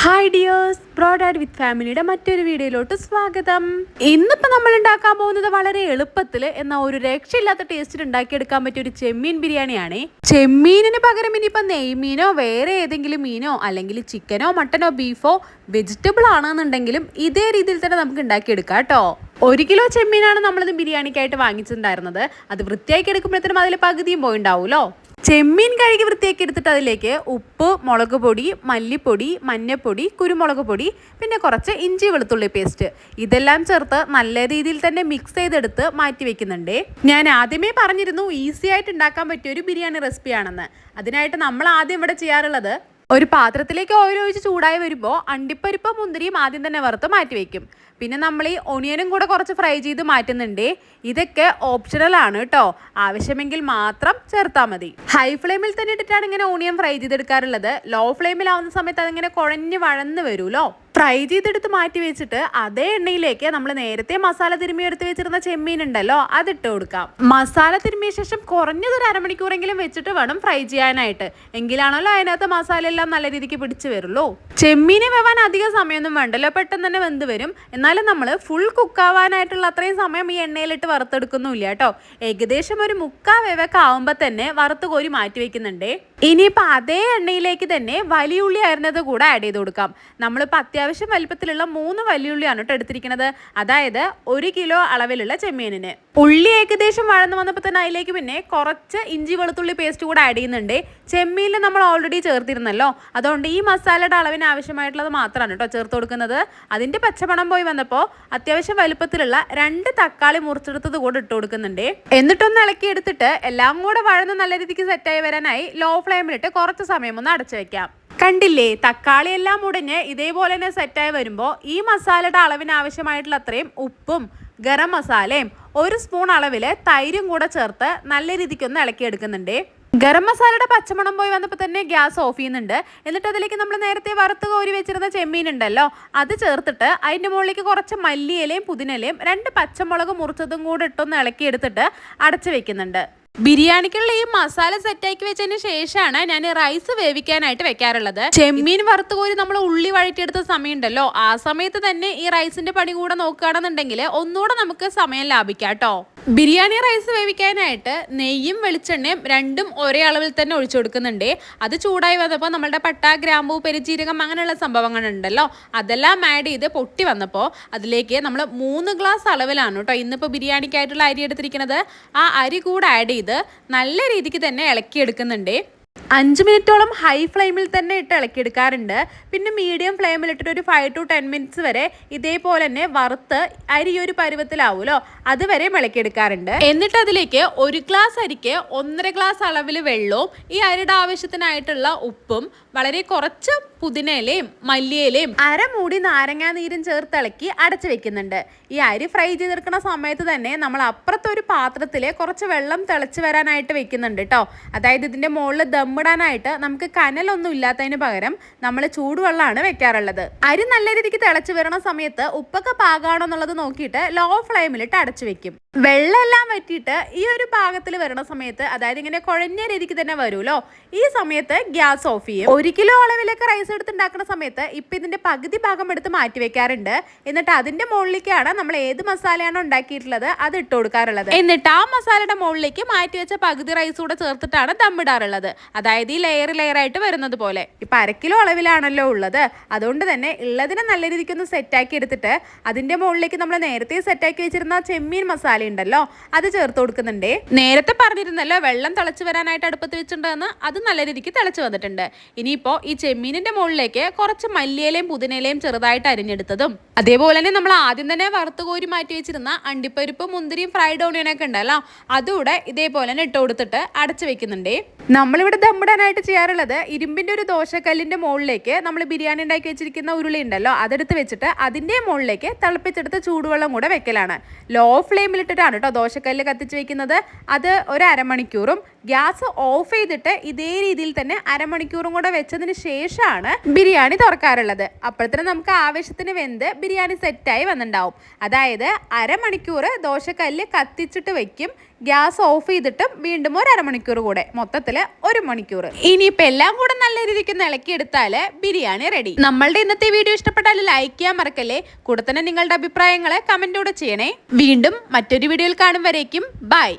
Hi dears ബ്രോഡാഡ് വിത്ത് ഫാമിലിയുടെ മറ്റൊരു വീഡിയോയിലോട്ട് സ്വാഗതം. ഇന്നിപ്പോൾ നമ്മൾ ഉണ്ടാക്കാൻ പോകുന്നത് വളരെ എളുപ്പത്തിൽ എന്നാൽ ഒരു രക്ഷയില്ലാത്ത ടേസ്റ്റിൽ ഉണ്ടാക്കിയെടുക്കാൻ പറ്റിയ ഒരു ചെമ്മീൻ ബിരിയാണിയാണ്. ചെമ്മീനിന് പകരം ഇനിയിപ്പോൾ നെയ്മീനോ വേറെ ഏതെങ്കിലും മീനോ അല്ലെങ്കിൽ ചിക്കനോ മട്ടനോ ബീഫോ വെജിറ്റബിൾ ആണെന്നുണ്ടെങ്കിലും ഇതേ രീതിയിൽ തന്നെ നമുക്ക് ഉണ്ടാക്കിയെടുക്കാം കേട്ടോ. ഒരു കിലോ ചെമ്മീനാണ് നമ്മളിത് ബിരിയാണിക്കായിട്ട് വാങ്ങിച്ചിട്ടുണ്ടായിരുന്നത്. അത് വൃത്തിയാക്കി എടുക്കുമ്പോഴത്തേനും അതിൽ പകുതിയും പോയിണ്ടാവുമല്ലോ ചെമ്മീൻ കഴുകി വൃത്തിയാക്കി എടുത്തിട്ട് അതിലേക്ക് ഉപ്പ് മുളക് പൊടി മല്ലിപ്പൊടി മഞ്ഞൾപ്പൊടി കുരുമുളക് പൊടി പിന്നെ കുറച്ച് ഇഞ്ചി വെളുത്തുള്ളി പേസ്റ്റ്. ഇതെല്ലാം ചേർത്ത് നല്ല രീതിയിൽ തന്നെ മിക്സ് ചെയ്തെടുത്ത് മാറ്റി വെക്കുന്നുണ്ട്. ഞാൻ ആദ്യമേ പറഞ്ഞിരുന്നു ഈസി ആയിട്ട് ഉണ്ടാക്കാൻ പറ്റിയ ഒരു ബിരിയാണി റെസിപ്പിയാണെന്ന് അതിനായിട്ട് നമ്മൾ ആദ്യം ഇവിടെ ചെയ്യാറുള്ളത് ഒരു പാത്രത്തിലേക്ക് ഓയിൽ ഒഴിച്ച് ചൂടായി വരുമ്പോൾ അണ്ടിപ്പരിപ്പ് മുന്തിരിയും ആദ്യം തന്നെ വറുത്ത് മാറ്റി വയ്ക്കും പിന്നെ നമ്മൾ ഈ ഒണിയനും കൂടെ കുറച്ച് ഫ്രൈ ചെയ്ത് മാറ്റുന്നുണ്ട്. ഇതൊക്കെ ഓപ്ഷണൽ ആണ് കേട്ടോ ആവശ്യമെങ്കിൽ മാത്രം ചേർത്താൽ മതി. ഹൈ ഫ്ലെയിമിൽ തന്നെ ഇട്ടിട്ടാണ് ഇങ്ങനെ ഓണിയൻ ഫ്രൈ ചെയ്തെടുക്കാറുള്ളത്. ലോ ഫ്ലെയിമിലാവുന്ന സമയത്ത് അതിങ്ങനെ കുഴഞ്ഞ് വഴന്ന് വരുമല്ലോ ഫ്രൈ ചെയ്തെടുത്ത് മാറ്റി വെച്ചിട്ട് അതേ എണ്ണയിലേക്ക് നമ്മൾ നേരത്തെ മസാല തിരുമ്മി എടുത്ത് വെച്ചിരുന്ന ചെമ്മീൻ ഉണ്ടല്ലോ അതിട്ട് കൊടുക്കാം. മസാല തിരുമ്മിയ ശേഷം കുറഞ്ഞത് ഒരു അരമണിക്കൂറെങ്കിലും വെച്ചിട്ട് വേണം ഫ്രൈ ചെയ്യാനായിട്ട്. എങ്കിലാണല്ലോ അതിനകത്ത് മസാല എല്ലാം നല്ല രീതിക്ക് പിടിച്ചു വരുള്ളൂ. ചെമ്മീനെ വെവാൻ അധിക സമയമൊന്നും വേണ്ടല്ലോ പെട്ടെന്ന് തന്നെ വെന്ത് വരും. എന്നാലും നമ്മൾ ഫുൾ കുക്കാവാനായിട്ടുള്ള അത്രയും സമയം ഈ എണ്ണയിലിട്ട് വറുത്തെടുക്കുന്നുമില്ല കേട്ടോ. ഏകദേശം ഒരു മുക്കാ വേവൊക്കെ ആവുമ്പോൾ തന്നെ വറുത്ത് കോരി മാറ്റി വെക്കുന്നുണ്ടേ. ഇനിയിപ്പോൾ അതേ എണ്ണയിലേക്ക് തന്നെ വലിയ ഉള്ളി അരിഞ്ഞത് കൂടെ ആഡ് ചെയ്ത് കൊടുക്കാം. നമ്മളിപ്പോൾ വലിപ്പത്തിലുള്ള മൂന്ന് വലിയുള്ളിയാണ് കേട്ടോ എടുത്തിരിക്കുന്നത്. അതായത് ഒരു കിലോ അളവിലുള്ള ചെമ്മീനിന്. ഉള്ളി ഏകദേശം വഴന്ന് വന്നപ്പോൾ തന്നെ അതിലേക്ക് പിന്നെ കുറച്ച് ഇഞ്ചി വെളുത്തുള്ളി പേസ്റ്റ് കൂടെ ആഡ് ചെയ്യുന്നുണ്ട്. ചെമ്മീനിൽ നമ്മൾ ഓൾറെഡി ചേർത്തിരുന്നല്ലോ. അതുകൊണ്ട് ഈ മസാലയുടെ അളവിന് ആവശ്യമായിട്ടുള്ളത് മാത്രമാണ് കേട്ടോ ചേർത്ത് കൊടുക്കുന്നത്. അതിന്റെ പച്ചമണം പോയി വന്നപ്പോൾ അത്യാവശ്യം വലുപ്പത്തിലുള്ള രണ്ട് തക്കാളി മുറിച്ചെടുത്തത് കൂടെ ഇട്ട് കൊടുക്കുന്നുണ്ട്. എന്നിട്ടൊന്ന് ഇളക്കി എടുത്തിട്ട് എല്ലാം കൂടെ വഴന്ന് നല്ല രീതിക്ക് സെറ്റായി വരാനായി ലോ ഫ്ലെയിമിലിട്ട് കുറച്ച് സമയം ഒന്ന് അടച്ചു വെക്കാം. കണ്ടില്ലേ? തക്കാളി എല്ലാം മുടഞ്ഞ് ഇതേപോലെ തന്നെ സെറ്റായി വരുമ്പോൾ ഈ മസാലയുടെ അളവിന് ആവശ്യമായിട്ടുള്ള അത്രയും ഉപ്പും ഗരം മസാലയും ഒരു സ്പൂൺ അളവിൽ തൈരും കൂടെ ചേർത്ത് നല്ല രീതിക്കൊന്ന് ഇളക്കി ഇളക്കിയെടുക്കുന്നുണ്ട് ഗരം മസാലയുടെ പച്ചമണം പോയി വന്നപ്പോൾ തന്നെ ഗ്യാസ് ഓഫ് ചെയ്യുന്നുണ്ട്. എന്നിട്ട് അതിലേക്ക് നമ്മൾ നേരത്തെ വറുത്ത് കോരി വെച്ചിരുന്ന ചെമ്മീൻ ഉണ്ടല്ലോ അത് ചേർത്തിട്ട് അതിന്റെ മുകളിലേക്ക് കുറച്ച് മല്ലിയിലയും പുതിനയിലയും രണ്ട് പച്ചമുളക് മുറിച്ചതും കൂടെ ഇട്ടൊന്ന് ഇളക്കിയെടുത്തിട്ട് അടച്ചു വെക്കുന്നുണ്ട്. ബിരിയാണിക്കുള്ള ഈ മസാല സെറ്റാക്കി വെച്ചതിന് ശേഷമാണ് ഞാൻ റൈസ് വേവിക്കാനായിട്ട് വെക്കാറുള്ളത്. ചെമ്മീൻ വറുത്ത് കോരി നമ്മൾ ഉള്ളി വഴറ്റിയെടുത്ത സമയം ഉണ്ടല്ലോ ആ സമയത്ത് തന്നെ ഈ റൈസിന്റെ പണി കൂടെ നോക്കുകയാണെന്നുണ്ടെങ്കിൽ ഒന്നുകൂടെ നമുക്ക് സമയം ലാഭിക്കാം കേട്ടോ. ബിരിയാണി റൈസ് വേവിക്കാനായിട്ട് നെയ്യും വെളിച്ചെണ്ണയും രണ്ടും ഒരേ അളവിൽ തന്നെ ഒഴിച്ചു കൊടുക്കുന്നുണ്ട്. അത് ചൂടായി വന്നപ്പോൾ നമ്മളുടെ പട്ട ഗ്രാമ്പു പെരിജീരകം അങ്ങനെയുള്ള സംഭവങ്ങളുണ്ടല്ലോ അതെല്ലാം ആഡ് ചെയ്ത് പൊട്ടി വന്നപ്പോൾ അതിലേക്ക് നമ്മൾ മൂന്ന് ഗ്ലാസ് അളവിലാണ് കേട്ടോ ഇന്നിപ്പോൾ ബിരിയാണിക്കായിട്ടുള്ള അരി എടുത്തിരിക്കുന്നത്. ആ അരി കൂടെ ആഡ് ചെയ്ത് നല്ല രീതിക്ക് തന്നെ ഇളക്കിയെടുക്കുന്നുണ്ട്. അഞ്ച് മിനിറ്റോളം ഹൈ ഫ്ലെയിമിൽ തന്നെ ഇട്ട് ഇളക്കിയെടുക്കാറുണ്ട്. പിന്നെ മീഡിയം ഫ്ലെയിമിൽ ഇട്ടിട്ട് ഒരു ഫൈവ് ടു ടെൻ മിനിറ്റ്സ് വരെ ഇതേപോലെ തന്നെ വറുത്ത് അരി ഒരു പരുവത്തിലാവുമല്ലോ അതുവരെ ഇളക്കിയെടുക്കാറുണ്ട്. എന്നിട്ട് അതിലേക്ക് ഒരു ഗ്ലാസ് അരിക്ക് ഒന്നര ഗ്ലാസ് അളവിൽ വെള്ളവും ഈ അരിയുടെ ആവശ്യത്തിനായിട്ടുള്ള ഉപ്പും വളരെ കുറച്ച് പുതിനയിലയും മല്ലിയിലയും അരമൂടി നാരങ്ങാ നീരും ചേർത്ത് ഇളക്കി അടച്ചു വെക്കുന്നുണ്ട്. ഈ അരി ഫ്രൈ ചെയ്തെടുക്കുന്ന സമയത്ത് തന്നെ നമ്മൾ അപ്പുറത്തൊരു പാത്രത്തിൽ കുറച്ച് വെള്ളം തിളച്ച് വരാനായിട്ട് വെക്കുന്നുണ്ട് കേട്ടോ അതായത് ഇതിന്റെ മുകളിൽ ദമ്മിടാനായിട്ട് നമുക്ക് കനലൊന്നും ഇല്ലാത്തതിന് പകരം നമ്മൾ ചൂടുവെള്ളമാണ് വെക്കാറുള്ളത്. അരി നല്ല രീതിക്ക് തിളച്ച് വരണ സമയത്ത് ഉപ്പൊക്കെ പാകാണോ എന്നുള്ളത് നോക്കിയിട്ട് ലോ ഫ്ലെയിമിലിട്ട് അടച്ചു വെക്കും. വെള്ളമെല്ലാം വറ്റിയിട്ട് ഈ ഒരു പാകത്തിൽ വരണ സമയത്ത് അതായത് ഇങ്ങനെ കുഴഞ്ഞ രീതിക്ക് തന്നെ വരുമല്ലോ. ഈ സമയത്ത് ഗ്യാസ് ഓഫ് ചെയ്യും. ഒരു കിലോ അളവിലൊക്കെ റൈസ് എടുത്ത് ഉണ്ടാക്കുന്ന സമയത്ത് ഇപ്പം ഇതിന്റെ പകുതി ഭാഗം എടുത്ത് മാറ്റി വെക്കാറുണ്ട്. എന്നിട്ട് അതിന്റെ മുകളിലേക്കാണ് നമ്മൾ ഏത് മസാലയാണോ ഉണ്ടാക്കിയിട്ടുള്ളത് അത് ഇട്ട് കൊടുക്കാറുള്ളത്. എന്നിട്ട് ആ മസാലയുടെ മുകളിലേക്ക് മാറ്റി വെച്ച പകുതി റൈസ് കൂടെ ചേർത്തിട്ടാണ് ദമ്മിടാറുള്ളത് അതായത് ഈ ലെയർ ലെയർ ആയിട്ട് വരുന്നത് പോലെ. ഇപ്പം അരക്കിലോ കിലോ അളവിലാണല്ലോ ഉള്ളത്. അതുകൊണ്ട് തന്നെ ഉള്ളതിനെ നല്ല രീതിക്ക് ഒന്ന് സെറ്റാക്കി എടുത്തിട്ട് അതിന്റെ മുകളിലേക്ക് നമ്മൾ നേരത്തെ സെറ്റാക്കി വെച്ചിരുന്ന ചെമ്മീൻ മസാല ഉണ്ടല്ലോ അത് ചേർത്ത് കൊടുക്കുന്നുണ്ട്. നേരത്തെ പറഞ്ഞിരുന്നല്ലോ വെള്ളം തിളച്ച് വരാനായിട്ട് അടുപ്പത്ത് വെച്ചിട്ടുണ്ടെന്ന് അത് നല്ല രീതിക്ക് തിളച്ച് വന്നിട്ടുണ്ട്. ഇനിയിപ്പോൾ ഈ ചെമ്മീനിന്റെ മുകളിലേക്ക് കുറച്ച് മല്ലിയിലയും പുതിനയിലയും ചെറുതായിട്ട് അരിഞ്ഞെടുത്തതും. അതേപോലെ തന്നെ നമ്മൾ ആദ്യം തന്നെ വറുത്ത് കോരി മാറ്റി വെച്ചിരുന്ന അണ്ടിപ്പരിപ്പ് മുന്തിരിയും ഫ്രൈഡ് ഓണിയനൊക്കെ ഉണ്ടല്ലോ അതുകൂടെ ഇതേപോലെ തന്നെ ഇട്ട് കൊടുത്തിട്ട് അടച്ചു വെക്കുന്നുണ്ട്. നമ്മളിവിടെ ദമ്മിടാനായിട്ട് ചെയ്യാറുള്ളത് ഇരുമ്പിന്റെ ഒരു ദോശക്കല്ലിന്റെ മുകളിലേക്ക് നമ്മൾ ബിരിയാണി ഉണ്ടാക്കി വെച്ചിരിക്കുന്ന ഉരുളി ഉണ്ടല്ലോ അതെടുത്ത് വെച്ചിട്ട് അതിന്റെ മുകളിലേക്ക് തിളപ്പിച്ചെടുത്ത് ചൂടുവെള്ളം കൂടെ വെക്കലാണ്. ലോ ഫ്ലെയിമിലിട്ടിട്ടാണ് കേട്ടോ ദോശക്കല്ല് കത്തിച്ച് വെക്കുന്നത്. അത് ഒരു അരമണിക്കൂറും ഗ്യാസ് ഓഫ് ചെയ്തിട്ട് ഇതേ രീതിയിൽ തന്നെ അരമണിക്കൂറും കൂടെ വെച്ചതിന് ശേഷമാണ് ബിരിയാണി തുറക്കാറുള്ളത്. അപ്പോഴത്തേനും നമുക്ക് ആവശ്യത്തിന് വെന്ത് ബിരിയാണി സെറ്റായി വന്നിട്ടുണ്ടാവും. അതായത് അരമണിക്കൂർ ദോശക്കല്ല് കത്തിച്ചിട്ട് വെക്കും. ഗ്യാസ് ഓഫ് ചെയ്തിട്ട് വീണ്ടും ഒരു അരമണിക്കൂർ കൂടെ മൊത്തത്തിൽ ഒരു മണിക്കൂർ. ഇനിയിപ്പോൾ എല്ലാം കൂടെ നല്ല രീതിക്ക് ഇളക്കിയെടുത്താൽ ബിരിയാണി റെഡി നമ്മളുടെ ഇന്നത്തെ വീഡിയോ ഇഷ്ടപ്പെട്ടാൽ ലൈക്ക് ചെയ്യാൻ മറക്കല്ലേ? കൂടെ തന്നെ നിങ്ങളുടെ അഭിപ്രായങ്ങളെ കമന്റൂടെ ചെയ്യണേ. വീണ്ടും മറ്റൊരു വീഡിയോയിൽ കാണും വരേക്കും. ബൈ